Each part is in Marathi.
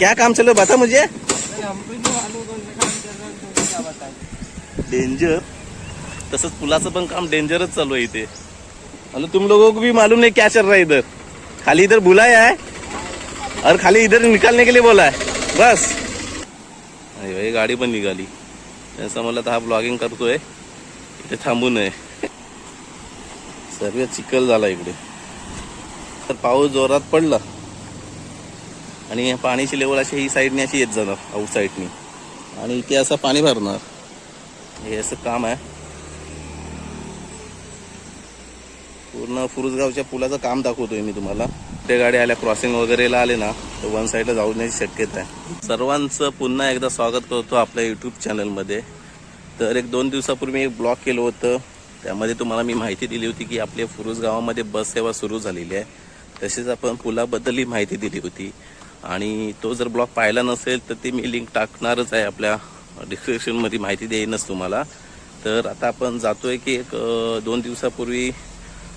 क्या काम चलो बता मुझे। डेंजर तसंच पुलाचं पण काम डेंजरच चालू आहे इथे. आणि तुम लोगों को भी मालूम नहीं क्या चल रहा है इधर. खाली इधर बुलाया है. और खाली इधर निकालने के लिए बोला है. बस. अरे भाई गाडी पण निघाली. त्यांचं म्हणलं तर हा ब्लॉगिंग करतोय. इथे थांबू नये सर्व चिखल झाला इकडे. तर पाऊस जोरात पडला. आणि पाण्याची लेवल अशी ही साईडने अशी येत जाणार आउट साईडनी आणि इथे असं पाणी भरणार. हे असं काम आहे. पूर्ण फुरुजगावच्या पुलाचं काम दाखवतोय मी तुम्हाला. ते गाडी आल्या क्रॉसिंग वगैरेला आले ना तर वन साईडला जाऊन शक्यता आहे. सर्वांचं पुन्हा एकदा स्वागत करतो आपल्या यूट्यूब चॅनलमध्ये तर एक दोन दिवसापूर्वी मी एक ब्लॉग केलं होतं. त्यामध्ये तुम्हाला मी माहिती दिली होती की आपल्या फुरुज गावामध्ये बस सेवा सुरू झालेली आहे. तसेच आपण पुलाबद्दलही माहिती दिली होती. आणि तो जर ब्लॉग पाहिला नसेल तर ते मी लिंक टाकणारच आहे आपल्या डिस्क्रिप्शनमध्ये माहिती देईनच तुम्हाला. तर आता आपण जातोय की एक दोन दिवसापूर्वी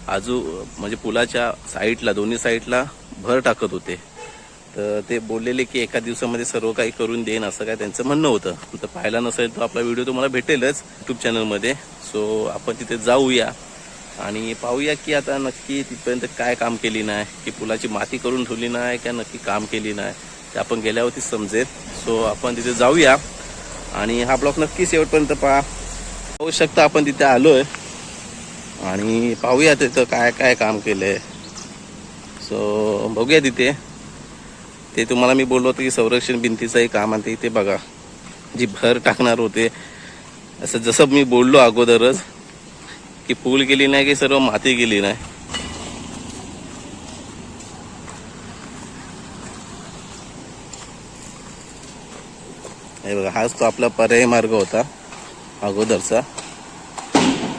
आजू म्हणजे पुलाच्या साईडला दोन्ही साईडला भर टाकत होते. तर ते बोललेले की एका दिवसामध्ये सर्व काही करून देईन असं काय त्यांचं म्हणणं होतं. तर पाहिला नसेल तर आपला व्हिडिओ तुम्हाला भेटेलच यूट्यूब चॅनलमध्ये सो आपण तिथे जाऊया. आणि पाहूया की आता नक्की तिथपर्यंत काय काम केली नाही की पुलाची माती करून ठेवली नाही का नक्की काम केली नाही ते आपण गेल्यावरती समजेल. सो आपण तिथे जाऊया आणि हा ब्लॉक नक्की शेवटपर्यंत पहा. पाहू शकता आपण तिथे आलोय आणि पाहूया तिथं काय काय काम केलंय. सो बघूया तिथे. ते तुम्हाला मी बोललो होतो की संरक्षण भिंतीचंही काम आणि ते इथे बघा. जी भर टाकणार होते. असं जसं मी बोललो अगोदरच की पूल गेली नाही की सर्व माती गेली नाही? हे बघा हाच तो आपला पर्यायी मार्ग होता अगोदरचा.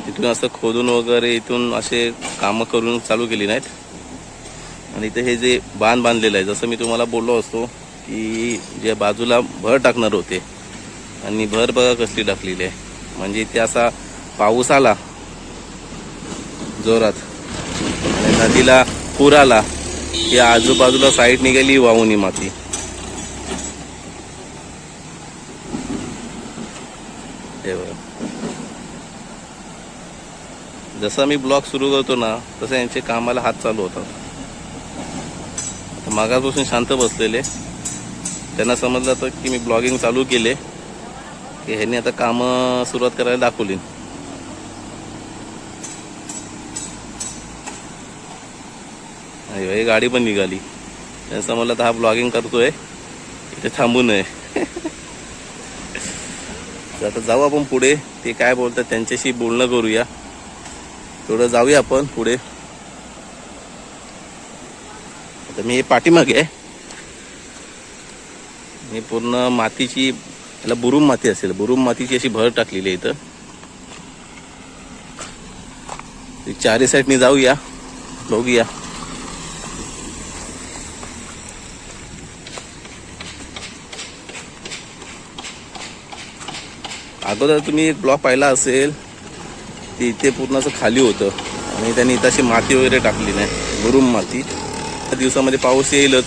तिथून असं खोदून वगैरे इथून असे कामं करून चालू केली नाहीत. आणि इथे हे जे बांध बांधलेलं आहे जसं मी तुम्हाला बोललो असतो की जे बाजूला भर टाकणार होते. आणि भर बघा कसली टाकलेली आहे. म्हणजे इथे असा पाऊस आला जोरात. आणि नदीला पूर आला की आजूबाजूला साईड निघाली वाहून ही माती जसा मी ब्लॉग सुरू करतो ना तसं यांचे कामाला हात चालू होतात. मागापासून शांत बसलेले. त्यांना समजलं होतं की मी ब्लॉगिंग चालू केले. की ह्यांनी आता कामं सुरुवात करायला दाखवली. ही गाडी पण निघाली. त्यांचं समजलं तर हा ब्लॉगिंग करतोय. इथे थांबू नये. तर आता जाऊ आपण पुढे. ते काय बोलतात त्यांच्याशी बोलणं करूया. थोडं जाऊया आपण पुढे. आता मी पाठीमागे आहे. मी पूर्ण मातीची याला बुरुम माती असेल. बुरुम मातीची अशी भर टाकलेली आहे इथं. चारी साईडनी जाऊया. बघूया. अगोदर तुम्ही एक ब्लॉक पाहिला असेल ते इथे पूर्ण असं खाली होतं. आणि त्यांनी इथं अशी माती वगैरे टाकली नाही बुरुम माती. त्या दिवसामध्ये पाऊस येईलच.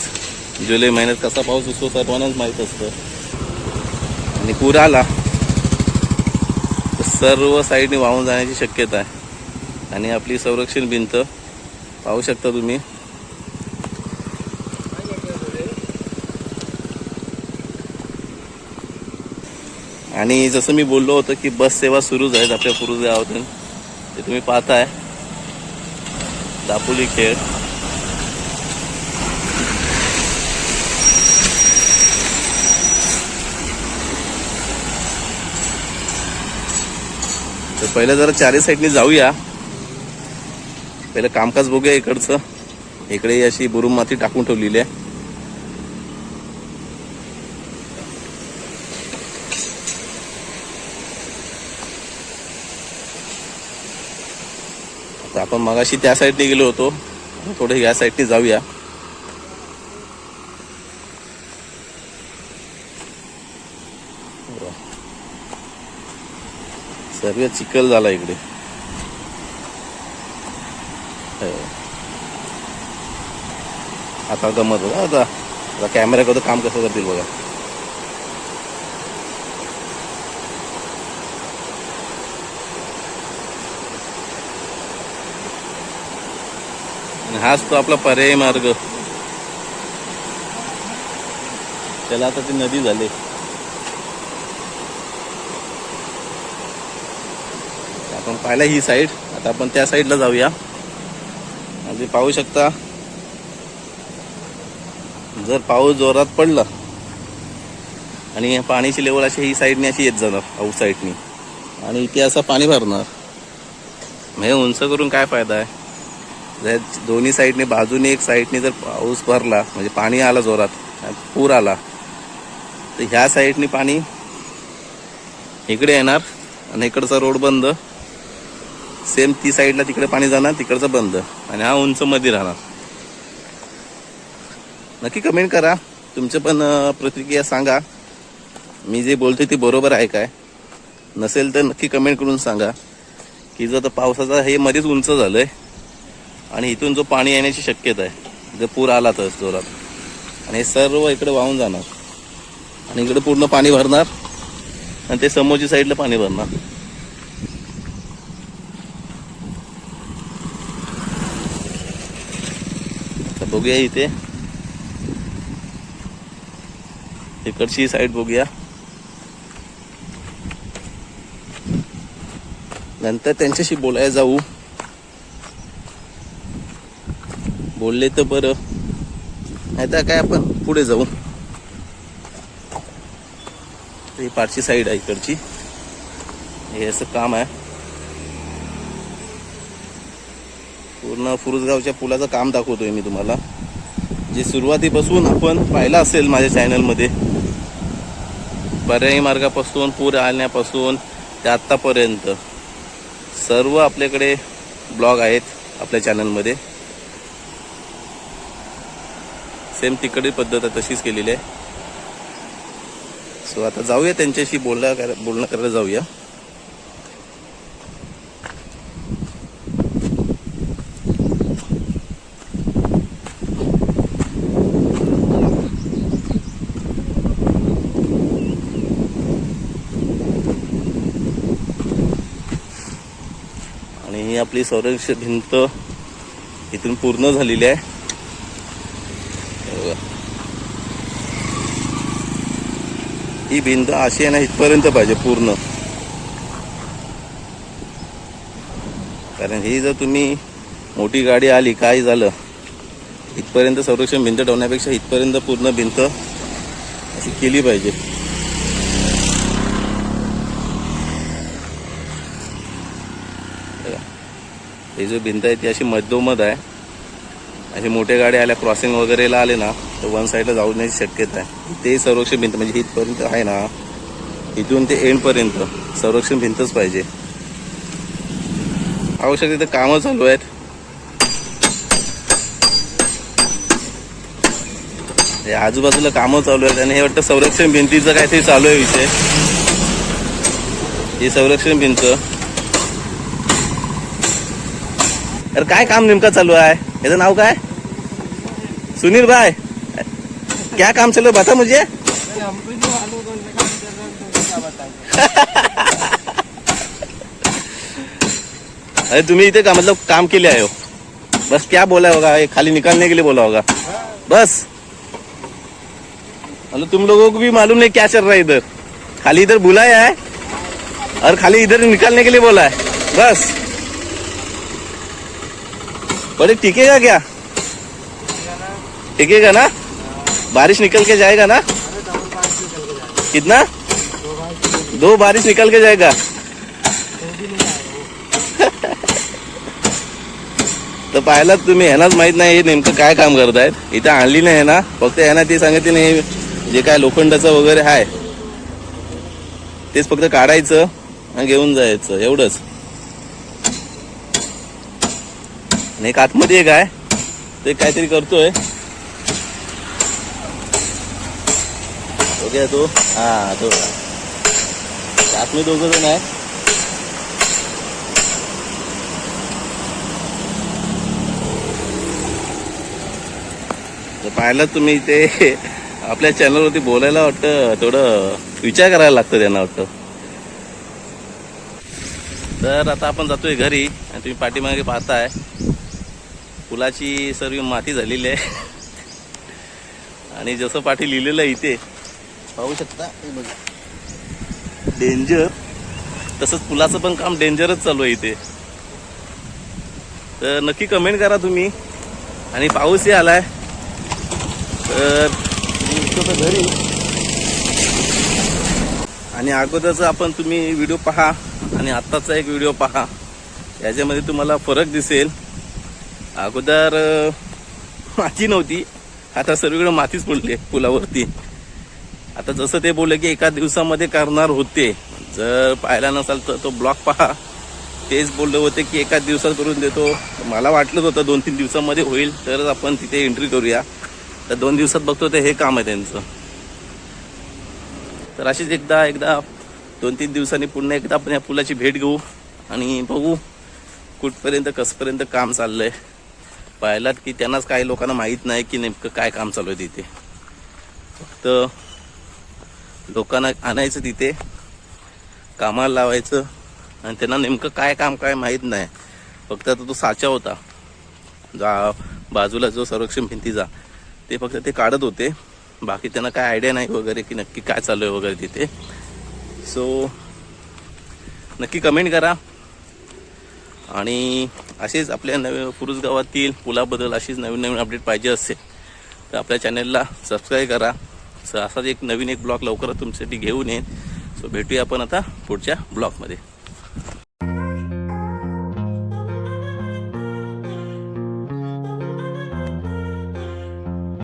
जुलै महिन्यात कसा पाऊस असतो सर्वांनाच माहीत असतं. आणि पूर आला तर सर्व साईडने वाहून जाण्याची शक्यता आहे. आणि आपली संरक्षण भिंत पाहू शकता तुम्ही. आणि जसं मी बोललो होतं की बस सेवा सुरूच आहेत आपल्या पूर्व गावातून ते तुम्ही पाहताय. दापोली खेळ. तर पहिलं जरा चारी साईडनी जाऊया. पहिलं कामकाज बघूया इकडचं. इकडे अशी बुरुम माती टाकून ठेवलेली आहे. तर आपण मगाशी त्या साईडने गेलो होतो. थोडं या साईडने जाऊया. सर्व चिखल झाला इकडे. हो. आता गमत होता आता. कॅमेऱ्याकडं कॅमेरा काम कसं करतील बघा. हाच तो आपला पर्यायी मार्ग. त्याला आता ती नदी झाली. आपण पाहिला ही साईड आता आपण त्या साईडला जाऊया. आणि पाहू शकता जर पाऊस जोरात पडला आणि पाण्याची लेवल अशी ही साईडने अशी येत जाणार आऊट साईडनी आणि इथे असं पाणी भरणार. म्हणजे उंच करून काय फायदा आहे? दोन्ही साईडने बाजूने एक साईडने जर पाऊस भरला म्हणजे पाणी आला जोरात पूर आला तर ह्या साईडने पाणी इकडे येणार आणि इकडचा रोड बंद. सेम ती साईडला तिकडे पाणी जाणार तिकडचं बंद आणि हा उंच मध्ये राहणार. नक्की कमेंट करा. तुमचं पण प्रतिक्रिया सांगा. मी जे बोलतोय ते बरोबर आहे काय? नसेल तर नक्की कमेंट करून सांगा. की जर आता पावसाचा हे मध्येच उंच झालंय. आणि इथून जो पाणी येण्याची शक्यता आहे जर पूर आला तर जोरात. आणि हे सर्व इकडे वाहून जाणार. आणि इकडे पूर्ण पाणी भरणार. आणि ते समोरच्या साईडला पाणी भरणार. बघूया इथे. इकडची साईड बघूया. नंतर त्यांच्याशी बोलायला जाऊ. बोलले तर बरं. नाही तर काय आपण पुढे जाऊ. ही पाठची साईड आहे इकडची. हे असं काम आहे. पूर्ण फुरुजगावच्या पुलाचं काम दाखवतोय मी तुम्हाला. जे सुरुवातीपासून आपण पाहिलं असेल माझ्या चॅनलमध्ये पर्यायी मार्गापासून पूर आल्यापासून ते आत्तापर्यंत सर्व आपल्याकडे ब्लॉग आहेत आपल्या चॅनलमध्ये सेम तिकडे पद्धत आहे तशीच केलेली आहे. सो आता जाऊया त्यांच्याशी बोलणं बोलणं करायला जाऊया. आणि ही आपली संरक्षण भिंत इथून पूर्ण झालेली आहे हे बघा. ही भिंत अशी आहे ना इथपर्यंत पाहिजे पूर्ण. कारण ही जर तुम्ही मोठी गाडी आली काय झालं? इथपर्यंत संरक्षण भिंत ठेवण्यापेक्षा इथपर्यंत पूर्ण भिंत अशी केली पाहिजे. ही जो भिंत आहे ती अशी मधोमध आहे. अशी मोठ्या गाड्या आल्या क्रॉसिंग वगैरेला आले ना तर वन साईडला जाऊ नाही शक्यता आहे. ते संरक्षण भिंत म्हणजे इथपर्यंत आहे ना इथून ते एंडपर्यंत संरक्षण भिंतच पाहिजे. आवश्यक तिथं कामं चालू आहेत. हे आजूबाजूला कामं चालू आहेत आणि हे वाटतं संरक्षण भिंतीचं काहीतरी चालू आहे विषय. ही संरक्षण भिंत. अरे काय काम नेमकं चालू आहे? याचं नाव काय? सुनील भाई. क्या काम चलो बता मुझे। अरे तुम्ही इथे का मतलब काम के लिए आए हो। बस क्या बोला होगा? ये खाली निकालने के लिए बोला होगा। बस। मतलब तुम लोगों को भी मालूम नहीं क्या चल रहा है इधर। खाली इधर बुलाया है और खाली इधर निकालने के लिए बोला है। बस। बड़े टिकेगा क्या? टिकेगा ना? बारिश निकल के जाएगा ना? कितना? दो बारिश निकल के जाएगा। तर पाहिलात तुम्ही ह्यानाच माहीत नाही हे नेमकं काय काम करतायत? इथं आणली नाही ना? फक्त ह्याना ते सांगितले नाही जे काय लोखंडाचं वगैरे आहे तेच फक्त काढायचं आणि घेऊन जायचं एवढंच. आणि एक आतमध्ये एक आहे ते काहीतरी करतोय. ओके तू? हा तो. आतमध्ये दोघं जण आहे. तर पाहिलं तुम्ही ते आपल्या चॅनलवरती बोलायला वाटतं थोडं विचार करायला लागतं त्यांना वाटतं. तर आता आपण जातोय घरी आणि तुम्ही पाठीमागे पाहताय फुलाची सर्व माती झालेली आहे. आणि जसं पाठी लिहिलेलं आहे इथे पाहू शकता? हे बघा. डेंजर तसंच पुलाचं पण काम डेंजरच चालू आहे इथे. तर नक्की कमेंट करा तुम्ही. आणि पाऊसही आलाय तर तर घरी. आणि अगोदरचा आपण तुम्ही व्हिडिओ पहा. आणि आत्ताचा एक व्हिडिओ पहा. याच्यामध्ये तुम्हाला फरक दिसेल. अगोदर माती नव्हती. आता सर्वीकडे मातीच पडली आहे पुलावरती. आता जसं ते बोलले की एका दिवसामध्ये करणार होते. जर पाहिला नसाल तर तो ब्लॉक पहा. तेच बोलले होते की एका दिवसात करून देतो. मला वाटलंच होतं दोन तीन दिवसामध्ये होईल तरच आपण तिथे एंट्री करूया. तर दोन दिवसात बघतो ते हे काम आहे त्यांचं. तर अशीच एकदा एकदा दोन तीन दिवसांनी पुन्हा एकदा आपण या पुलाची भेट घेऊ आणि बघू कुठपर्यंत कसपर्यंत काम चाललंय. पाहिलात की त्यांनाच काही लोकांना माहीत नाही की नेमकं काय काम चालू आहे तिथे. फक्त लोकांना आणायचं तिथे कामाला लावायचं आणि त्यांना नेमकं काय काम काय माहीत नाही. फक्त आता तो साचा होता. जा बाजूला जो संरक्षण भिंतीचा ते फक्त ते काढत होते. बाकी त्यांना काय आयडिया नाही वगैरे की नक्की काय चालू आहे वगैरे तिथे. सो नक्की कमेंट करा. आणि असेच आपल्या नवीन पुरुष गावातील पुलाबद्दल अशीच नवीन नवीन अपडेट पाहिजे असेल तर आपल्या चॅनलला सबस्क्राईब करा. सो असाच एक नवीन एक ब्लॉग लवकरच तुमच्यासाठी घेऊन येईन. सो भेटूया आपण आता पुढच्या ब्लॉगमध्ये